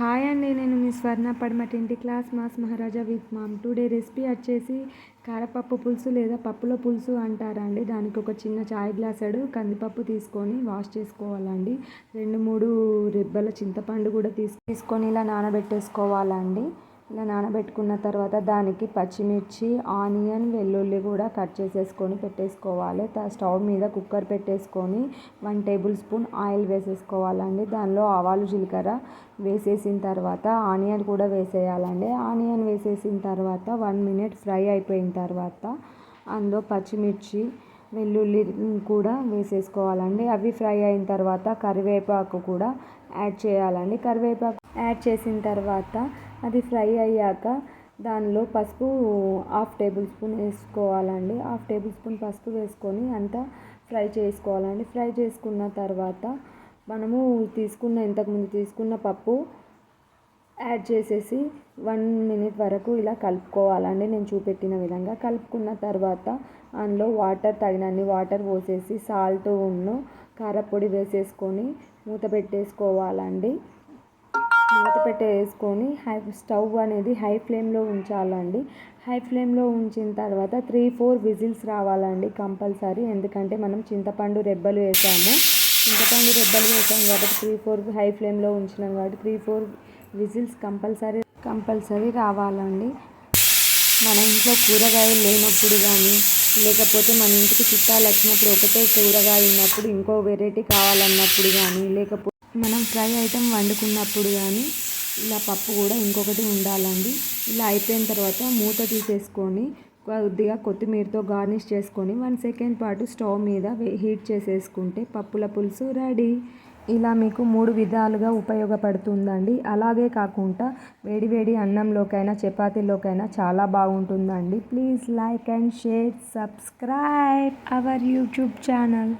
Hi అండి నేను మీ Swarna Padamatinti class mass Maharaja with mom. Today recipe వచ్చేసి కారపప్పు పులుసు లేదా పప్పులో పులుసు అంటారండి. దానికి ఒక చిన్న చాయ్ గ్లాసెడు కందిపప్పు తీసుకొని వాష్ చేసుకోవాలండి. రెండు మూడు రెబ్బల చింతపండు కూడా తీసుకొని ఇలా నానబెట్టేసుకోవాలండి. ఇలా నానబెట్టుకున్న తర్వాత దానికి పచ్చిమిర్చి ఆనియన్ వెల్లుల్లి కూడా కట్ చేసేసుకొని పెట్టేసుకోవాలి. స్టవ్ మీద కుక్కర్ పెట్టేసుకొని వన్ టేబుల్ స్పూన్ ఆయిల్ వేసేసుకోవాలండి. దానిలో ఆవాలు జీలకర్ర వేసేసిన తర్వాత ఆనియన్ కూడా వేసేయాలండి. ఆనియన్ వేసేసిన తర్వాత వన్ మినిట్ ఫ్రై అయిపోయిన తర్వాత అందులో పచ్చిమిర్చి వెల్లుల్లి కూడా వేసేసుకోవాలండి. అవి ఫ్రై అయిన తర్వాత కరివేపాకు కూడా యాడ్ చేయాలండి. కరివేపాకు యాడ్ చేసిన తర్వాత అది ఫ్రై అయ్యాక దానిలో పసుపు హాఫ్ టేబుల్ స్పూన్ వేసుకోవాలండి. హాఫ్ టేబుల్ స్పూన్ పసుపు వేసుకొని అంతా ఫ్రై చేసుకోవాలండి. ఫ్రై చేసుకున్న తర్వాత మనము తీసుకున్న ఇంతకుముందు తీసుకున్న పప్పు యాడ్ చేసేసి వన్ మినిట్ వరకు ఇలా కలుపుకోవాలండి. నేను చూపెట్టిన విధంగా కలుపుకున్న తర్వాత అందులో వాటర్ తగినన్ని వాటర్ పోసేసి సాల్ట్ ఉన్ను కారపొడి వేసేసుకొని మూత పెట్టేసుకోవాలండి. మూత పెట్టేసుకొని హై స్టవ్ అనేది హై ఫ్లేమ్లో ఉంచాలండి. హై ఫ్లేమ్లో ఉంచిన తర్వాత త్రీ ఫోర్ విజిల్స్ రావాలండి కంపల్సరీ. ఎందుకంటే మనం చింతపండు రెబ్బలు వేసాము. చింతపండు రెబ్బలు వేసాము కాబట్టి త్రీ ఫోర్ హై ఫ్లేమ్లో ఉంచినాం కాబట్టి three four whistles compulsory compulsory రావాలండి. మన ఇంట్లో కూరగాయలు లేనప్పుడు కానీ లేకపోతే మన ఇంటికి చుట్టాలు వచ్చినప్పుడు ఒకటే కూరగాయ ఉన్నప్పుడు ఇంకో వెరైటీ కావాలన్నప్పుడు కానీ లేకపోతే మనం ఫ్రై ఐటెం వండుకున్నప్పుడు కానీ ఇలా పప్పు కూడా ఇంకొకటి ఉండాలండి. ఇలా అయిపోయిన తర్వాత మూత తీసేసుకొని కొద్దిగా కొత్తిమీరతో గార్నిష్ చేసుకొని వన్ సెకండ్ పాటు స్టవ్ మీద హీట్ చేసేసుకుంటే పప్పుల పులుసు రెడీ. ఇలా మీకు మూడు విధాలుగా ఉపయోగపడుతుందండి. అలాగే కాకుండా వేడివేడి అన్నంలోకైనా చపాతీలోకైనా చాలా బాగుంటుందండి. Please like and share subscribe our YouTube channel.